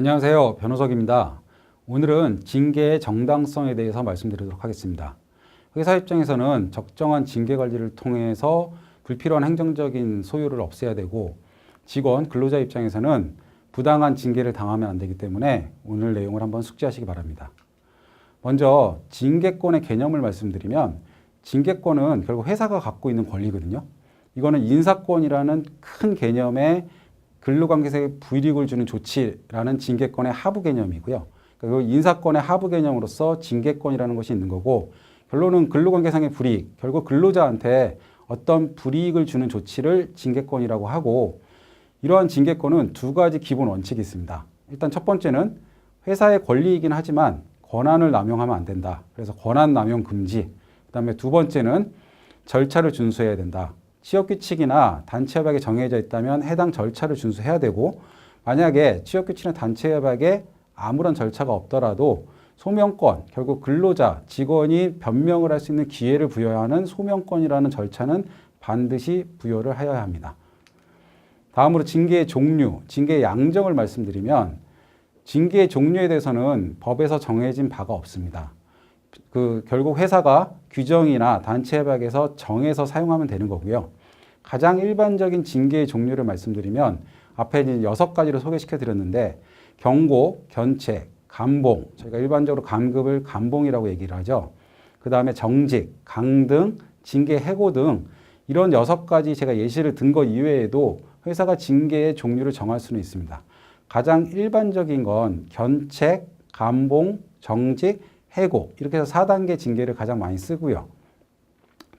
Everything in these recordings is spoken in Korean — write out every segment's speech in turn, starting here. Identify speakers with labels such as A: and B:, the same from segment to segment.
A: 안녕하세요. 변호석입니다. 오늘은 징계의 정당성에 대해서 말씀드리도록 하겠습니다. 회사 입장에서는 적정한 징계 관리를 통해서 불필요한 행정적인 소요를 없애야 되고 직원, 근로자 입장에서는 부당한 징계를 당하면 안 되기 때문에 오늘 내용을 한번 숙지하시기 바랍니다. 먼저 징계권의 개념을 말씀드리면 징계권은 결국 회사가 갖고 있는 권리거든요. 이거는 인사권이라는 큰 개념의 근로관계자에게 불이익을 주는 조치라는 징계권의 하부 개념이고요. 그리고 인사권의 하부 개념으로서 징계권이라는 것이 있는 거고 결론은 근로관계상의 불이익, 결국 근로자한테 어떤 불이익을 주는 조치를 징계권이라고 하고 이러한 징계권은 두 가지 기본 원칙이 있습니다. 일단 첫 번째는 회사의 권리이긴 하지만 권한을 남용하면 안 된다. 그래서 권한 남용 금지. 그다음에 두 번째는 절차를 준수해야 된다. 취업 규칙이나 단체 협약에 정해져 있다면 해당 절차를 준수해야 되고 만약에 취업 규칙이나 단체 협약에 아무런 절차가 없더라도 소명권, 결국 근로자, 직원이 변명을 할 수 있는 기회를 부여하는 소명권이라는 절차는 반드시 부여를 하여야 합니다. 다음으로 징계의 종류, 징계의 양정을 말씀드리면 징계의 종류에 대해서는 법에서 정해진 바가 없습니다. 그 결국 회사가 규정이나 단체 협약에서 정해서 사용하면 되는 거고요. 가장 일반적인 징계의 종류를 말씀드리면 앞에 여섯 가지를 소개시켜 드렸는데 경고, 견책, 감봉, 저희가 일반적으로 감급을 감봉이라고 얘기를 하죠. 그 다음에 정직, 강등, 징계 해고 등 이런 여섯 가지 제가 예시를 든 것 이외에도 회사가 징계의 종류를 정할 수는 있습니다. 가장 일반적인 건 견책, 감봉, 정직, 해고 이렇게 해서 4단계 징계를 가장 많이 쓰고요.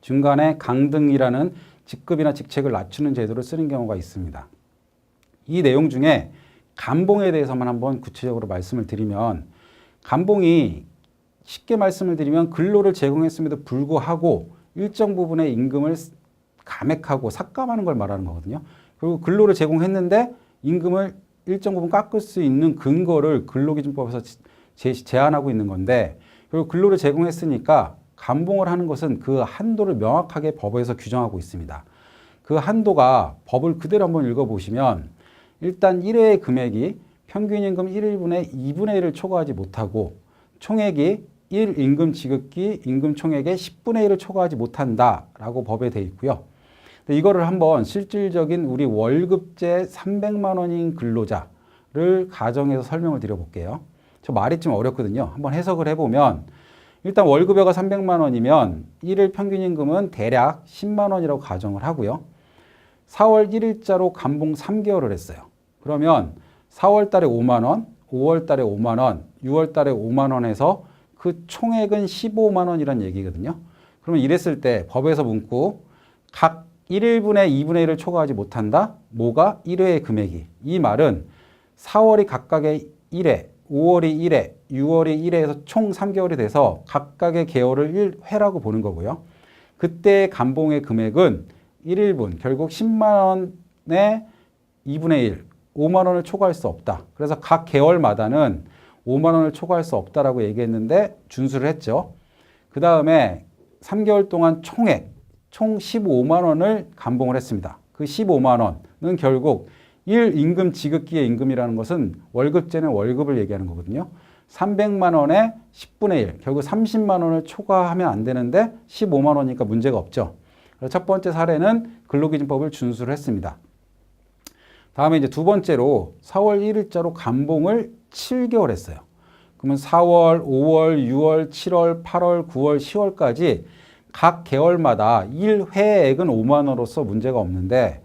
A: 중간에 강등이라는 직급이나 직책을 낮추는 제도를 쓰는 경우가 있습니다. 이 내용 중에 감봉에 대해서만 한번 구체적으로 말씀을 드리면 감봉이 쉽게 말씀을 드리면 근로를 제공했음에도 불구하고 일정 부분의 임금을 감액하고 삭감하는 걸 말하는 거거든요. 그리고 근로를 제공했는데 임금을 일정 부분 깎을 수 있는 근거를 근로기준법에서 제, 제한하고 있는 건데 그리고 근로를 제공했으니까 감봉을 하는 것은 그 한도를 명확하게 법에서 규정하고 있습니다. 그 한도가 법을 그대로 한번 읽어보시면 일단 1회의 금액이 평균 임금 1일분의 2분의 1을 초과하지 못하고 총액이 1 임금 지급기 임금 총액의 10분의 1을 초과하지 못한다라고 법에 돼 있고요. 이거를 한번 실질적인 우리 월급제 300만 원인 근로자를 가정해서 설명을 드려볼게요. 저 말이 좀 어렵거든요. 한번 해석을 해보면 일단 월급여가 300만 원이면 1일 평균 임금은 대략 10만 원이라고 가정을 하고요. 4월 1일자로 감봉 3개월을 했어요. 그러면 4월 달에 5만 원, 5월 달에 5만 원, 6월 달에 5만 원에서 그 총액은 15만 원이란 얘기거든요. 그러면 이랬을 때 법에서 문구 각 1일분의 2분의 1을 초과하지 못한다. 뭐가 1회의 금액이. 이 말은 4월이 각각의 1회, 5월이 1회, 6월이 1회에서 총 3개월이 돼서 각각의 개월을 1회라고 보는 거고요. 그때 감봉의 금액은 1일분, 결국 10만 원의 2분의 1, 5만 원을 초과할 수 없다. 그래서 각 개월마다는 5만 원을 초과할 수 없다라고 얘기했는데 준수를 했죠. 그 다음에 3개월 동안 총액, 총 15만 원을 감봉을 했습니다. 그 15만 원은 결국 1 임금 지급기의 임금이라는 것은 월급제는 월급을 얘기하는 거거든요. 300만 원에 10분의 1, 결국 30만 원을 초과하면 안 되는데 15만 원이니까 문제가 없죠. 그래서 첫 번째 사례는 근로기준법을 준수를 했습니다. 다음에 이제 두 번째로 4월 1일자로 감봉을 7개월 했어요. 그러면 4월, 5월, 6월, 7월, 8월, 9월, 10월까지 각 개월마다 1회액은 5만 원으로서 문제가 없는데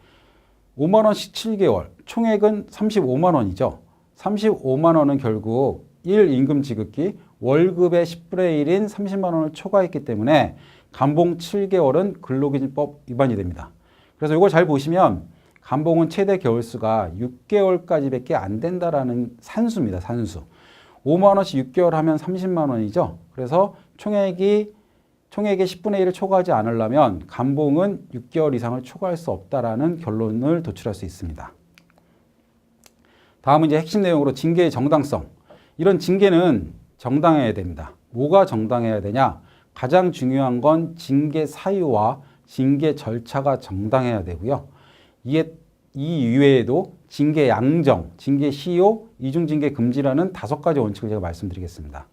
A: 5만 원씩 7개월, 총액은 35만 원이죠. 35만 원은 결국 1 임금 지급기 월급의 10분의 1인 30만 원을 초과했기 때문에 감봉 7개월은 근로기준법 위반이 됩니다. 그래서 이걸 잘 보시면 감봉은 최대 개월수가 6개월까지밖에 안 된다라는 산수입니다. 산수. 5만 원씩 6개월 하면 30만 원이죠. 그래서 총액이 총액의 10분의 1을 초과하지 않으려면 감봉은 6개월 이상을 초과할 수 없다라는 결론을 도출할 수 있습니다. 다음은 이제 핵심 내용으로 징계의 정당성. 이런 징계는 정당해야 됩니다. 뭐가 정당해야 되냐? 가장 중요한 건 징계 사유와 징계 절차가 정당해야 되고요. 이에 이 이외에도 징계 양정, 징계 시효, 이중 징계 금지라는 다섯 가지 원칙을 제가 말씀드리겠습니다.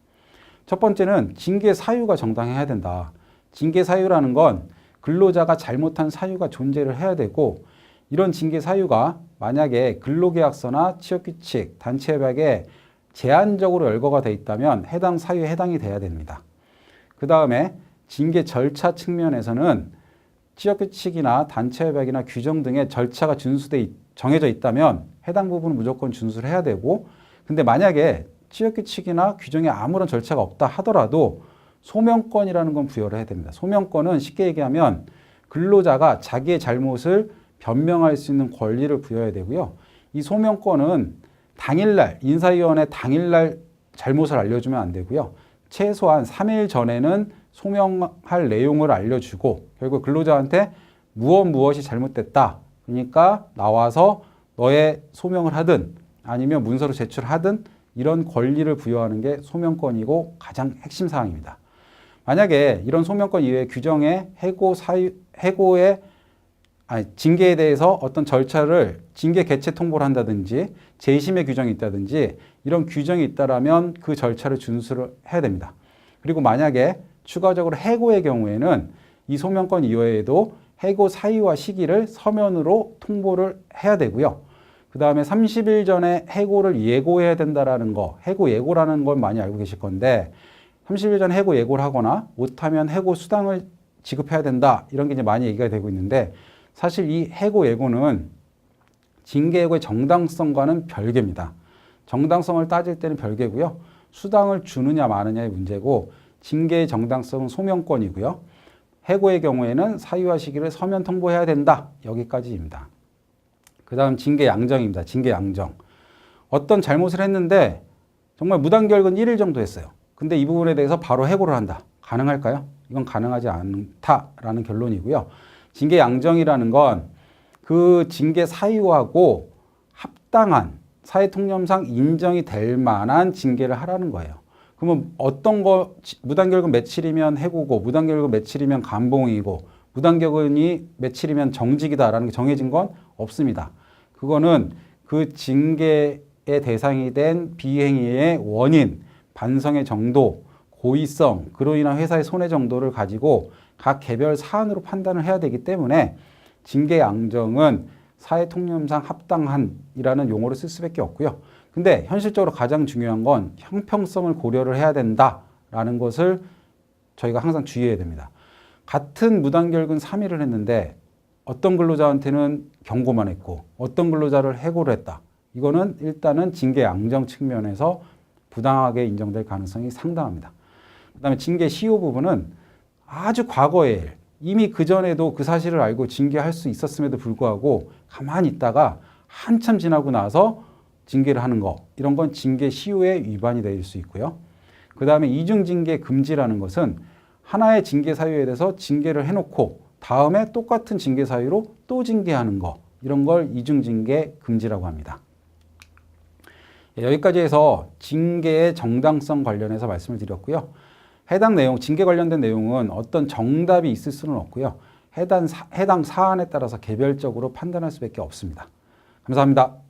A: 첫 번째는 징계 사유가 정당해야 된다. 징계 사유라는 건 근로자가 잘못한 사유가 존재를 해야 되고 이런 징계 사유가 만약에 근로계약서나 취업규칙, 단체협약에 제한적으로 열거가 돼 있다면 해당 사유에 해당이 돼야 됩니다. 그 다음에 징계 절차 측면에서는 취업규칙이나 단체협약이나 규정 등의 절차가 준수돼 있- 정해져 있다면 해당 부분은 무조건 준수를 해야 되고 근데 만약에 취업규칙이나 규정에 아무런 절차가 없다 하더라도 소명권이라는 건 부여를 해야 됩니다. 소명권은 쉽게 얘기하면 근로자가 자기의 잘못을 변명할 수 있는 권리를 부여해야 되고요. 이 소명권은 당일날 인사위원회 당일날 잘못을 알려주면 안 되고요. 최소한 3일 전에는 소명할 내용을 알려주고 결국 근로자한테 무엇 무엇이 잘못됐다. 그러니까 나와서 너의 소명을 하든 아니면 문서로 제출하든 이런 권리를 부여하는 게 소명권이고 가장 핵심 사항입니다. 만약에 이런 소명권 이외의 규정에 해고 사유 해고의 아니, 징계에 대해서 어떤 절차를 징계 개최 통보를 한다든지 재심의 규정이 있다든지 이런 규정이 있다라면 그 절차를 준수를 해야 됩니다. 그리고 만약에 추가적으로 해고의 경우에는 이 소명권 이외에도 해고 사유와 시기를 서면으로 통보를 해야 되고요. 그 다음에 30일 전에 해고를 예고해야 된다라는 거, 해고 예고라는 걸 많이 알고 계실 건데 30일 전에 해고 예고를 하거나 못하면 해고 수당을 지급해야 된다 이런 게 이제 많이 얘기가 되고 있는데 사실 이 해고 예고는 징계 예고의 정당성과는 별개입니다. 정당성을 따질 때는 별개고요. 수당을 주느냐 마느냐의 문제고 징계의 정당성은 소명권이고요. 해고의 경우에는 사유와 시기를 서면 통보해야 된다. 여기까지입니다. 그 다음 징계 양정입니다. 징계 양정. 어떤 잘못을 했는데 정말 무단결근 1일 정도 했어요. 근데 이 부분에 대해서 바로 해고를 한다. 가능할까요? 이건 가능하지 않다라는 결론이고요. 징계 양정이라는 건 그 징계 사유하고 합당한 사회 통념상 인정이 될 만한 징계를 하라는 거예요. 그러면 어떤 거 지- 무단결근 며칠이면 해고고 무단결근 며칠이면 감봉이고 무단결근이 며칠이면 정직이다라는 게 정해진 건 없습니다. 그거는 그 징계의 대상이 된 비행위의 원인, 반성의 정도, 고의성, 그로 인한 회사의 손해 정도를 가지고 각 개별 사안으로 판단을 해야 되기 때문에 징계 양정은 사회 통념상 합당한이라는 용어를 쓸 수밖에 없고요. 근데 현실적으로 가장 중요한 건 형평성을 고려를 해야 된다라는 것을 저희가 항상 주의해야 됩니다. 같은 무단결근 3일을 했는데 어떤 근로자한테는 경고만 했고 어떤 근로자를 해고를 했다. 이거는 일단은 징계 양정 측면에서 부당하게 인정될 가능성이 상당합니다. 그다음에 징계 시효 부분은 아주 과거의 일, 이미 그 전에도 그 사실을 알고 징계할 수 있었음에도 불구하고 가만히 있다가 한참 지나고 나서 징계를 하는 거 이런 건 징계 시효의 위반이 될 수 있고요. 그 다음에 이중 징계 금지라는 것은 하나의 징계 사유에 대해서 징계를 해놓고 다음에 똑같은 징계 사유로 또 징계하는 거 이런 걸 이중 징계 금지라고 합니다. 예, 여기까지 해서 징계의 정당성 관련해서 말씀을 드렸고요. 해당 내용, 징계 관련된 내용은 어떤 정답이 있을 수는 없고요. 해당, 사, 해당 사안에 따라서 개별적으로 판단할 수밖에 없습니다. 감사합니다.